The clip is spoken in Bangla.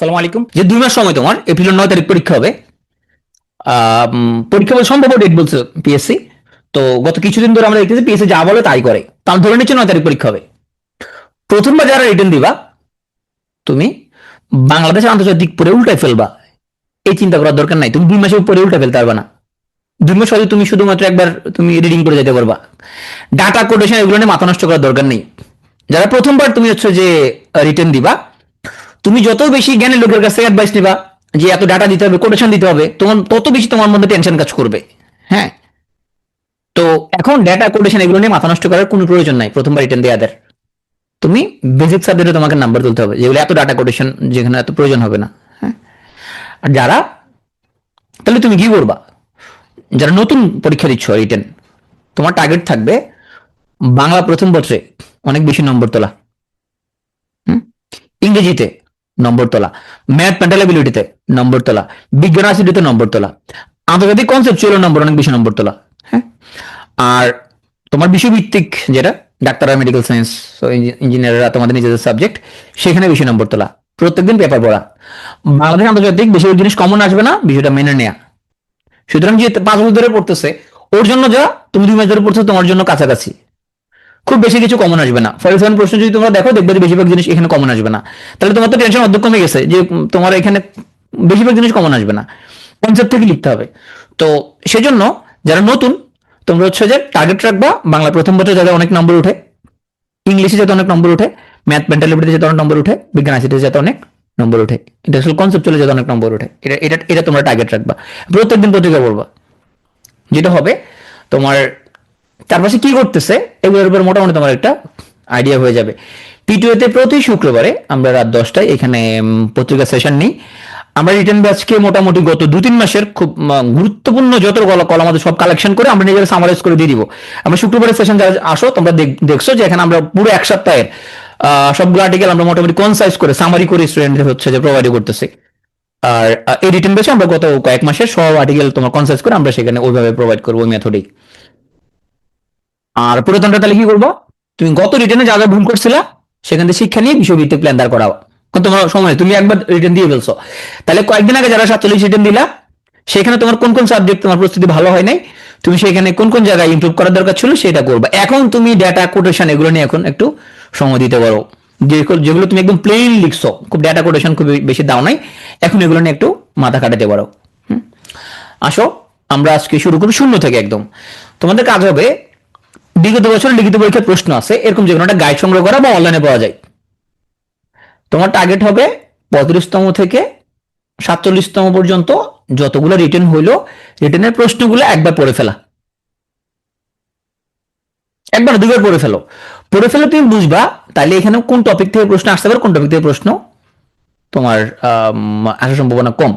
আসসালামু আলাইকুম। যে দুই মাস সময় তোমার এপ্রিলের নয় তারিখ পরীক্ষা হবে। পরীক্ষা বলে সম্ভব ডেট বলছে পিএসসি তো গত কিছুদিন ধরে আমরা দেখতেছি পিএসসি যা বলে তাই করে। তো আমি ধরে নিচ্ছি নয় তারিখ পরীক্ষা হবে। প্রথমবার যারা রিটার্ন দিবা, তুমি বাংলাদেশ আন্তর্জাতিক পরে উল্টায় ফেলবা। এই চিন্তা করার দরকার নাই। তুমি দুই মাসের পরে উল্টা ফেলতে পারবা না। দুই মাস হয়তো তুমি শুধুমাত্র একবার তুমি রিডিং করে যেতে পারবা। ডাটা কোটেশন এগুলো নিয়ে মাথা নষ্ট করার দরকার নেই। যারা প্রথমবার তুমি হচ্ছে যে রিটার্ন দিবা তুমি যত বেশি জ্ঞানের লোকের কাছে অ্যাডভাইস নিবা, যে এত ডাটা দিতে হবে কোটেশন দিতে হবে, তোমার তত বেশি তোমার মধ্যে টেনশন কাজ করবে। হ্যাঁ? তো এখন ডাটা কোটেশন এগুলো নিয়ে মাথা নষ্ট করার কোনো প্রয়োজন নাই, প্রথমবার রিটার্ন দেওয়াদের তুমি বেসিক সাবজেক্টে তোমাকে নাম্বার তুলতে হবে যেগুলো এত ডাটা কোটেশন যেখানে এত প্রয়োজন হবে না। হ্যাঁ? আর যারা, তাহলে তুমি কি করবা? যারা নতুন পরীক্ষা দিচ্ছ রিটেন তোমার টার্গেট থাকবে বাংলা প্রথম বছরে অনেক বেশি নম্বর তোলা? ইংরেজিতে নম্বর তোলা ম্যাথ প্যান্টালাবিলিটিতে নম্বর তোলা বিজ্ঞান আসিটিতে নম্বর তোলা আন্তর্জাতিক কনসেপচুয়াল নম্বর, অনেক বেশি নম্বর তোলা হ্যাঁ? আর তোমার বিষয়ভিত্তিক যেটা ডাক্তাররা মেডিকেল সায়েন্স ইঞ্জিনিয়াররা তোমাদের নিজেদের সাবজেক্ট সেখানে বেশি নম্বর তোলা প্রত্যেকদিন পেপার পড়া। বাংলাদেশ আন্তর্জাতিক বেশিরভাগ জিনিস কমন আসবে না, বিষয়টা মেনে নেয়া। সুতরাং যে পাঁচ বছর ধরে পড়তেছে, ওর জন্য যা, তুমি দুই মাস ধরে পড়ছো, তোমার জন্য কাছাকাছি। খুব বেশি কিছু কমন আসবে না। ফর সেভেন প্রশ্ন যদি তোমরা দেখো, দেখবে যে বেশিরভাগ জিনিস এখানে কমন আসবে না। তাহলে তোমার তো টেনশন অর্ধেক কমে গেছে যে তোমার এখানে বেশিরভাগ জিনিস কমন আসবে না। কনসেপ্ট থেকে লিখতে হবে। তো সেজন্য যারা নতুন, তোমরা হচ্ছে যে টার্গেট রাখবা। বাংলা প্রথম বছর যাতে অনেক নম্বর উঠে ইংলিশে যাতে অনেক নম্বর উঠে ম্যাথ মেন্টালিটিতে যাতে অনেক নম্বর উঠে বিজ্ঞান আইসিটিতে যাতে অনেক নম্বর উঠে ইন্টারন্যাশনাল কনসেপ্ট চলে যাতে অনেক নম্বর উঠে এটা এটা এটা তোমরা টার্গেট রাখবা। প্রত্যেকদিন পত্রিকা পড়বা। যেটা হবে তোমার চারপাশে কি করতেছে এগুলোর উপর মোটামুটি তোমার একটা আইডিয়া হয়ে যাবে। পিটিওতে প্রতি শুক্রবারে আমরা রাত দশটায় এখানে পত্রিকা সেশন নিই। আমরা রিটার্ন ব্যাচকে মোটামুটি গত দু তিন মাসের খুব গুরুত্বপূর্ণ যত কল আমাদের সব কালেকশন করে আমরা নিজেরা সামারাইজ করে দিয়ে দিব। আমরা শুক্রবারের সেশন যারা আসো, তোমরা দেখ- দেখছ যে এখানে আমরা পুরো এক সপ্তাহের সবগুলো আর্টিকেল আমরা মোটামুটি কনসাইজ করে সামারি করে স্টুডেন্টদের হচ্ছে যে প্রোভাইড করতেছি। আর এই রিটার্ন বেসে আমরা গত কয়েক মাসের সব আর্টিকেল তোমার কনসাইজ করে আমরা সেখানে ওইভাবে প্রোভাইড করব ওই মেথডেই আর পুরাতনটা তাহলে কি করব? তুমি গত রিটার্নে যা যা ভুল করছিলা, সেখান থেকে শিক্ষা নিয়ে বিষয়ভিত্তিক প্ল্যান দাঁড় করাও। তোমার সময়? তুমি একবার রিটার্ন দিয়ে ফেলছো। তাহলে কয়েকদিন আগে যারা সাতচল্লিশ রিটার্ন দিলা, সেখানে তোমার কোন কোন সাবজেক্ট তোমার প্রস্তুতি ভালো হয় নাই? তুমি সেখানে কোন কোন জায়গায় ইমপ্রুভ করার দরকার ছিল সেটা করবে। এখন তুমি ডেটা কোটেশন এগুলো নিয়ে এখন একটু সময় দিতে পারো। যেগুলো তুমি একদম প্লেন লিখছো, খুব ডেটা কোটেশন খুব বেশি দাও নাই, এখন এগুলো নিয়ে একটু মাথা কাটাতে পারো? আসো, আমরা আজকে শুরু করি শূন্য থেকে একদম। তোমাদের কাজ হবে বিগত বছর লিখিত পরীক্ষার প্রশ্ন আছে। এরকম যে কোনো একটা গাইড সংগ্রহ করা বা অনলাইনে পাওয়া যায়। তোমার টার্গেট হবে পঁয়ত্রিশতম থেকে সাতচল্লিশতম পর্যন্ত যতগুলো রিটার্ন হইল রিটার্নের প্রশ্নগুলো একবার পড়ে ফেলা। একবার না, দুইবার পড়ে ফেলো। পড়ে ফেলে তুমি বুঝবা তাহলে এখানে কোন টপিক থেকে প্রশ্ন আসতে পারে কোন টপিক থেকে প্রশ্ন তোমার আসার সম্ভাবনা কম।